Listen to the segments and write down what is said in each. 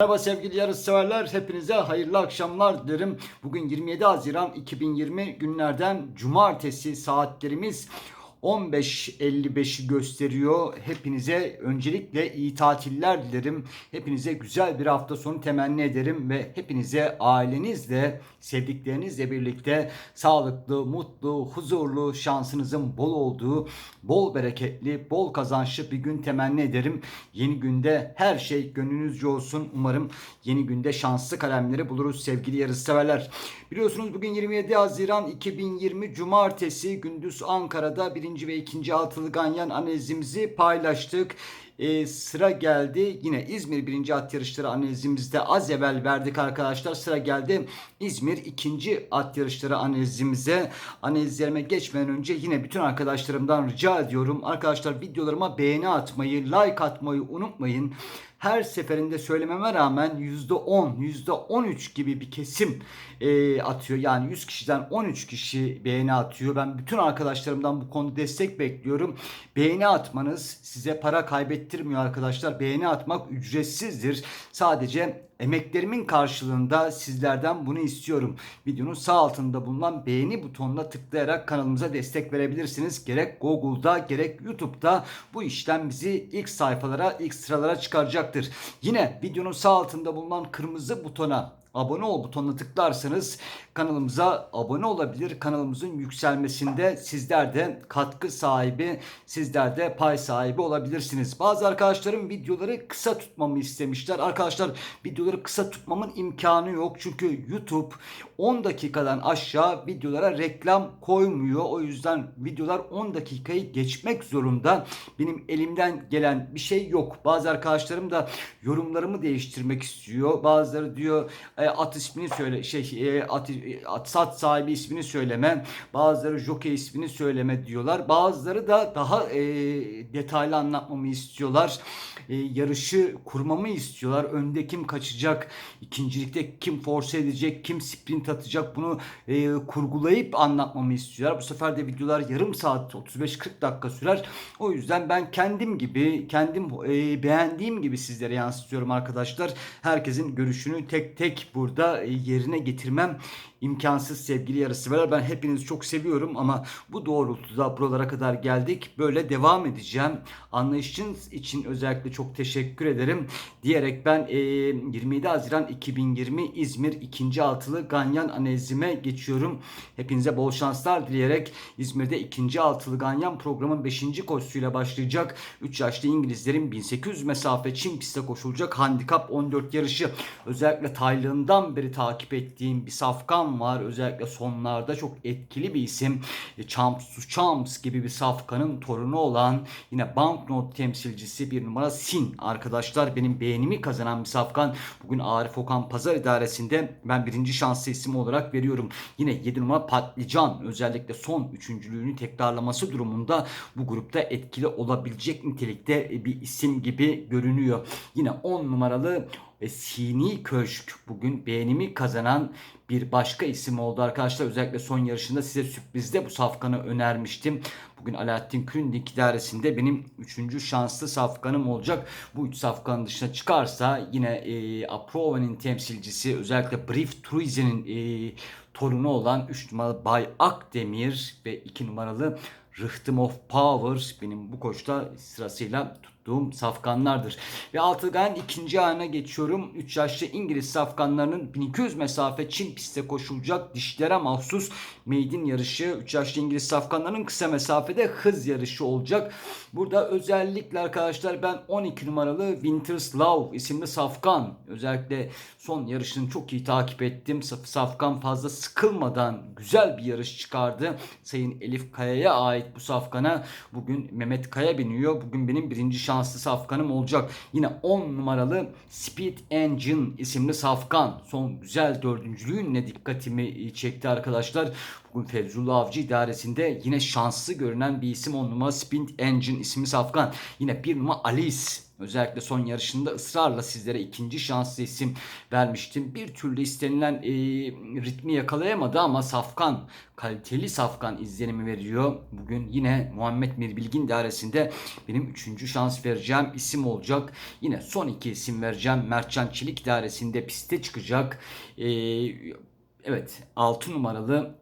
Merhaba sevgili yarışseverler. Hepinize hayırlı akşamlar dilerim. Bugün 27 Haziran 2020 günlerden cumartesi saatlerimiz 15.55'i gösteriyor. Hepinize öncelikle iyi tatiller dilerim. Hepinize güzel bir hafta sonu temenni ederim ve hepinize ailenizle, sevdiklerinizle birlikte sağlıklı, mutlu, huzurlu, şansınızın bol olduğu, bol bereketli, bol kazançlı bir gün temenni ederim. Yeni günde her şey gönlünüzce olsun. Umarım yeni günde şanslı kalemleri buluruz sevgili yarışseverler. Biliyorsunuz bugün 27 Haziran 2020 Cumartesi gündüz Ankara'da birinci ve ikinci altılı ganyan analizimizi paylaştık. Ee, sıra geldi yine İzmir birinci at yarışları analizimizde az evvel verdik arkadaşlar. Sıra geldi İzmir ikinci at yarışları analizimize. Analizlerime geçmeden önce yine bütün arkadaşlarımdan rica ediyorum. Arkadaşlar videolarıma beğeni atmayı, like atmayı unutmayın her seferinde söylememe rağmen %10, %13 gibi bir kesim e, atıyor. Yani 100 kişiden 13 kişi beğeni atıyor. Ben bütün arkadaşlarımdan bu konuda destek bekliyorum. Beğeni atmanız size para kaybettirmiyor arkadaşlar. Beğeni atmak ücretsizdir. Sadece emeklerimin karşılığında sizlerden bunu istiyorum. Videonun sağ altında bulunan beğeni butonuna tıklayarak kanalımıza destek verebilirsiniz. Gerek Google'da gerek YouTube'da bu işlem bizi ilk sayfalara, ilk sıralara çıkaracaktır. Yine videonun sağ altında bulunan kırmızı butona abone ol butonuna tıklarsanız kanalımıza abone olabilir. Kanalımızın yükselmesinde sizler de katkı sahibi, sizler de pay sahibi olabilirsiniz. Bazı arkadaşlarım videoları kısa tutmamı istemişler. Arkadaşlar videoları kısa tutmamın imkanı yok. Çünkü YouTube 10 dakikadan aşağı videolara reklam koymuyor. O yüzden videolar 10 dakikayı geçmek zorunda. Benim elimden gelen bir şey yok. Bazı arkadaşlarım da yorumlarımı değiştirmek istiyor. Bazıları diyor e, at ismini söyle şey e, at, at sat sahibi ismini söyleme. Bazıları jockey ismini söyleme diyorlar. Bazıları da daha e, detaylı anlatmamı istiyorlar. E, yarışı kurmamı istiyorlar. Önde kim kaçacak? ikincilikte kim force edecek? Kim sprint atacak? Bunu e, kurgulayıp anlatmamı istiyorlar. Bu sefer de videolar yarım saat 35-40 dakika sürer. O yüzden ben kendim gibi, kendim e, beğendiğim gibi sizlere yansıtıyorum arkadaşlar. Herkesin görüşünü tek tek burada e, yerine getirmem imkansız sevgili yarışseverler. Ben hepinizi çok seviyorum ama bu doğrultuda buralara kadar geldik. Böyle devam edeceğim. Anlayışınız için özellikle çok teşekkür ederim. Diyerek ben e, 27 Haziran 2020 İzmir 2. altılı Ganyan analizime geçiyorum. Hepinize bol şanslar dileyerek İzmir'de 2. altılı Ganyan programın 5. koşusuyla başlayacak. 3 yaşlı İngilizlerin 1800 mesafe Çin pistte koşulacak handikap 14 yarışı. Özellikle Tayland'dan beri takip ettiğim bir safkan var. Özellikle sonlarda çok etkili bir isim. E, Champs to Champs gibi bir safkanın torunu olan yine banknot temsilcisi bir numara Sin arkadaşlar. Benim beğenimi kazanan bir safkan. Bugün Arif Okan Pazar İdaresi'nde ben birinci şanslı isim olarak veriyorum. Yine 7 numara Patlıcan özellikle son üçüncülüğünü tekrarlaması durumunda bu grupta etkili olabilecek nitelikte bir isim gibi görünüyor. Yine 10 numaralı ve Sini Köşk bugün beğenimi kazanan bir başka isim oldu arkadaşlar. Özellikle son yarışında size sürprizde bu safkanı önermiştim. Bugün Alaaddin Küründik idaresinde benim üçüncü şanslı safkanım olacak. Bu üç safkanın dışına çıkarsa yine e, Aprova'nın temsilcisi özellikle Brief Tourism'in e, torunu olan 3 numaralı Bay Akdemir ve 2 numaralı Rhythm of Power benim bu koşta sırasıyla tuttuğum safkanlardır. Ve Altıgan ikinci ayına geçiyorum. 3 yaşlı İngiliz safkanlarının 1200 mesafe Çin pistte koşulacak dişlere mahsus maiden yarışı. 3 yaşlı İngiliz safkanlarının kısa mesafede hız yarışı olacak. Burada özellikle arkadaşlar ben 12 numaralı Winter's Love isimli safkan özellikle son yarışını çok iyi takip ettim. Saf- Safkan fazla sıkılmadan güzel bir yarış çıkardı. Sayın Elif Kaya'ya ait bu safkana bugün Mehmet Kaya biniyor. Bugün benim birinci şanslı safkanım olacak. Yine 10 numaralı Speed Engine isimli safkan. Son güzel dördüncülüğünle dikkatimi çekti arkadaşlar. Bugün Fevzullah Avcı idaresinde yine şanslı görünen bir isim 10 numara Speed Engine isimli safkan. Yine bir numara Alice Özellikle son yarışında ısrarla sizlere ikinci şanslı isim vermiştim. Bir türlü istenilen e, ritmi yakalayamadı ama Safkan, kaliteli Safkan izlenimi veriyor. Bugün yine Muhammed Mirbilgin idaresinde benim üçüncü şans vereceğim isim olacak. Yine son iki isim vereceğim. Mertcan Çelik idaresinde piste çıkacak. E, evet 6 numaralı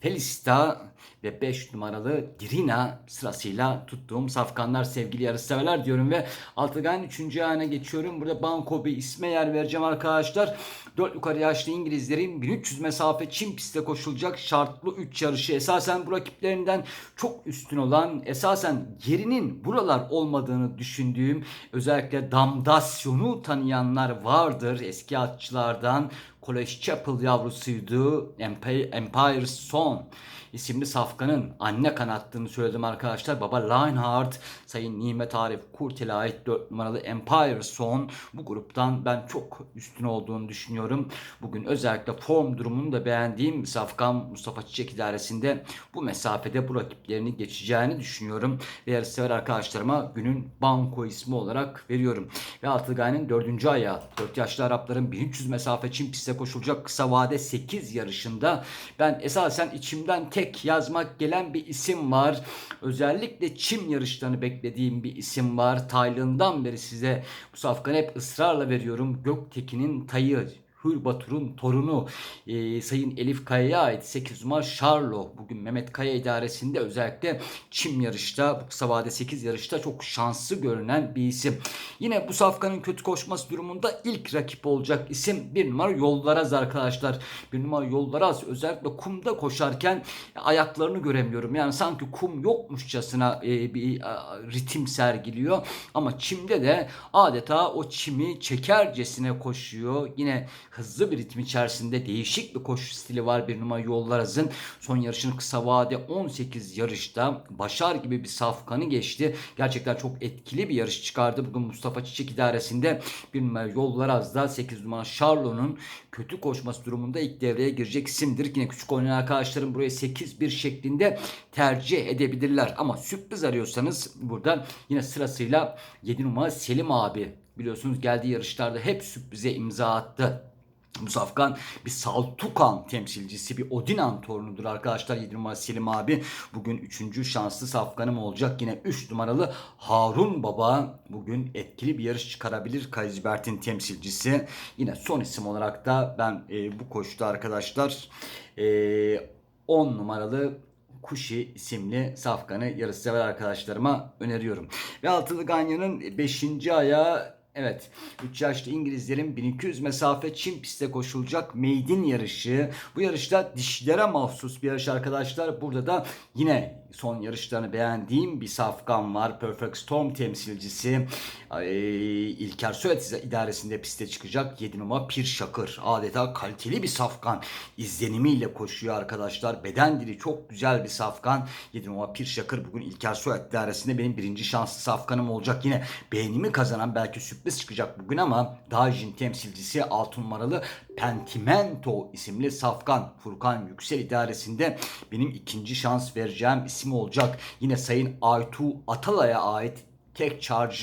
Felista ve 5 numaralı Dirina sırasıyla tuttuğum safkanlar sevgili yarışseverler diyorum ve Altıgan 3. ayağına geçiyorum. Burada Banko bir isme yer vereceğim arkadaşlar. 4 yukarı yaşlı İngilizlerin 1300 mesafe Çin pistte koşulacak şartlı 3 yarışı esasen bu rakiplerinden çok üstün olan esasen yerinin buralar olmadığını düşündüğüm özellikle damdasyonu tanıyanlar vardır eski atçılardan. College Chapel yavrusuydu. Empire, Empire Son isimli safkanın anne kanattığını söyledim arkadaşlar. Baba Lionheart, Sayın Nimet Arif Kurtel'e ait 4 numaralı Empire Son bu gruptan ben çok üstün olduğunu düşünüyorum. Bugün özellikle form durumunu da beğendiğim Safkan Mustafa Çiçek idaresinde bu mesafede bu rakiplerini geçeceğini düşünüyorum. Ve yarışsever arkadaşlarıma günün banko ismi olarak veriyorum. Ve Altıgay'ın 4. ayağı 4 yaşlı Arapların 1300 mesafe Çin piste koşulacak kısa vade 8 yarışında ben esasen içimden tek yazmak gelen bir isim var. Özellikle çim yarışlarını beklediğim bir isim var. Tayland'dan beri size bu safkanı hep ısrarla veriyorum. Göktekin'in tayı Hür Batur'un torunu e, Sayın Elif Kaya'ya ait 8 numara Charlo. Bugün Mehmet Kaya idaresinde özellikle çim yarışta, bu kısa vade 8 yarışta çok şanslı görünen bir isim. Yine bu safkanın kötü koşması durumunda ilk rakip olacak isim bir numara Yoldaraz arkadaşlar. Bir numara Yoldaraz özellikle kumda koşarken ayaklarını göremiyorum. Yani sanki kum yokmuşçasına e, bir a, ritim sergiliyor. Ama çimde de adeta o çimi çekercesine koşuyor. Yine hızlı bir ritim içerisinde değişik bir koşu stili var bir numara Yollaraz'ın. Son yarışını kısa vade 18 yarışta Başar gibi bir safkanı geçti. Gerçekten çok etkili bir yarış çıkardı. Bugün Mustafa Çiçek idaresinde bir numara Yollaraz'da 8 numara Charlo'nun kötü koşması durumunda ilk devreye girecek isimdir. Yine küçük oynayan arkadaşlarım buraya 8-1 şeklinde tercih edebilirler. Ama sürpriz arıyorsanız burada yine sırasıyla 7 numara Selim abi biliyorsunuz geldiği yarışlarda hep sürprize imza attı. Bu Safkan bir Saltukan temsilcisi, bir Odinan torunudur arkadaşlar. 7 numara Selim abi. Bugün 3. şanslı Safkanım olacak. Yine 3 numaralı Harun Baba. Bugün etkili bir yarış çıkarabilir. Kayıcıbert'in temsilcisi. Yine son isim olarak da ben e, bu koşuda arkadaşlar e, 10 numaralı Kuşi isimli safkanı yarışsever arkadaşlarıma öneriyorum. Ve Altılı Ganyan'ın 5. ayağı Evet 3 yaşlı İngilizlerin 1200 mesafe Çin pistte koşulacak maiden yarışı. Bu yarışta dişlere mahsus bir yarış arkadaşlar. Burada da yine son yarışlarını beğendiğim bir safkan var. Perfect Storm temsilcisi. Ee, İlker Söğüt idaresinde piste çıkacak. 7 numara Pir Şakır. Adeta kaliteli bir safkan izlenimiyle koşuyor arkadaşlar. Beden dili çok güzel bir safkan. 7 numara Pir Şakır bugün İlker Söğüt idaresinde benim birinci şanslı safkanım olacak. Yine beğenimi kazanan belki sürpriz çıkacak bugün ama Dajin temsilcisi 6 numaralı Pentimento isimli safkan Furkan Yüksel idaresinde benim ikinci şans vereceğim isim olacak. Yine Sayın Aytu Atalay'a ait tek charge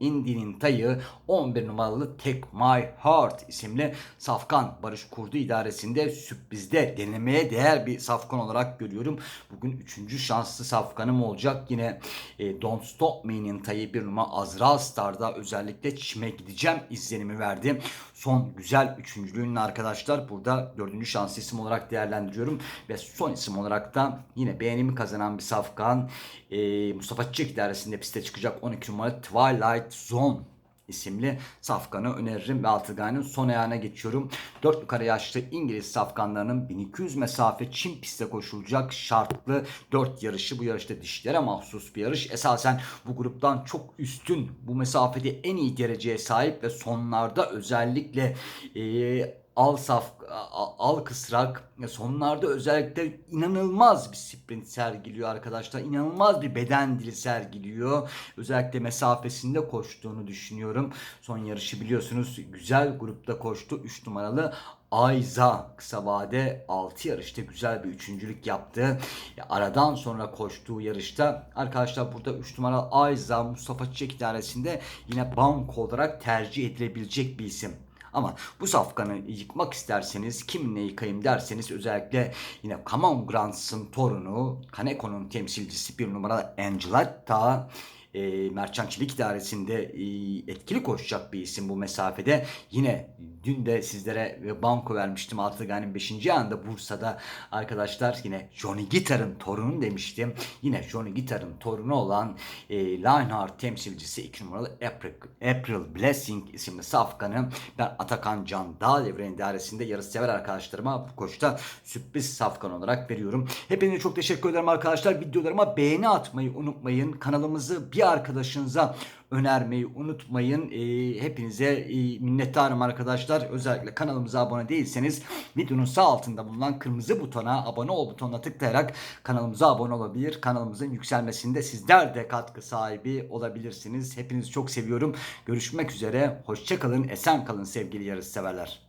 Indi'nin tayı 11 numaralı Take My Heart isimli Safkan Barış Kurdu idaresinde sürprizde denemeye değer bir Safkan olarak görüyorum. Bugün 3. şanslı Safkanım olacak. Yine e, Don't Stop Me'nin tayı bir numara Azra Star'da özellikle çime gideceğim izlenimi verdi. Son güzel üçüncülüğünün arkadaşlar burada dördüncü şanslı isim olarak değerlendiriyorum. Ve son isim olarak da yine beğenimi kazanan bir Safkan e, Mustafa Çiçek idaresinde piste çıkacak 12 numara Twilight Zone isimli safkanı öneririm ve Altıgay'ın son ayağına geçiyorum. 4 yukarı yaşlı İngiliz safkanlarının 1200 mesafe Çin pistte koşulacak şartlı 4 yarışı. Bu yarışta dişlere mahsus bir yarış. Esasen bu gruptan çok üstün bu mesafede en iyi dereceye sahip ve sonlarda özellikle e, al saf al kısrak sonlarda özellikle inanılmaz bir sprint sergiliyor arkadaşlar. İnanılmaz bir beden dili sergiliyor. Özellikle mesafesinde koştuğunu düşünüyorum. Son yarışı biliyorsunuz güzel grupta koştu. 3 numaralı Ayza kısa vade 6 yarışta güzel bir üçüncülük yaptı. Ya Aradan sonra koştuğu yarışta arkadaşlar burada 3 numaralı Ayza Mustafa Çiçek idaresinde yine banko olarak tercih edilebilecek bir isim. Ama bu safkanı yıkmak isterseniz kiminle yıkayım derseniz özellikle yine Common Grants'ın torunu Kaneko'nun temsilcisi bir numaralı Angeletta e, Çelik İdaresi'nde e, etkili koşacak bir isim bu mesafede. Yine dün de sizlere e, banko vermiştim Altıgan'ın 5. ayında Bursa'da arkadaşlar yine Johnny Gitar'ın torunu demiştim. Yine Johnny Gitar'ın torunu olan e, Lionheart temsilcisi 2 numaralı April, April Blessing isimli safkanı ben Atakan Can Dağ Devre İdaresi'nde yarışsever arkadaşlarıma bu koşta sürpriz safkan olarak veriyorum. Hepinize çok teşekkür ederim arkadaşlar. Videolarıma beğeni atmayı unutmayın. Kanalımızı bir arkadaşınıza önermeyi unutmayın. Ee, hepinize e, minnettarım arkadaşlar. Özellikle kanalımıza abone değilseniz videonun sağ altında bulunan kırmızı butona abone ol butonuna tıklayarak kanalımıza abone olabilir. Kanalımızın yükselmesinde sizler de katkı sahibi olabilirsiniz. Hepinizi çok seviyorum. Görüşmek üzere. Hoşçakalın. Esen kalın sevgili yarış severler.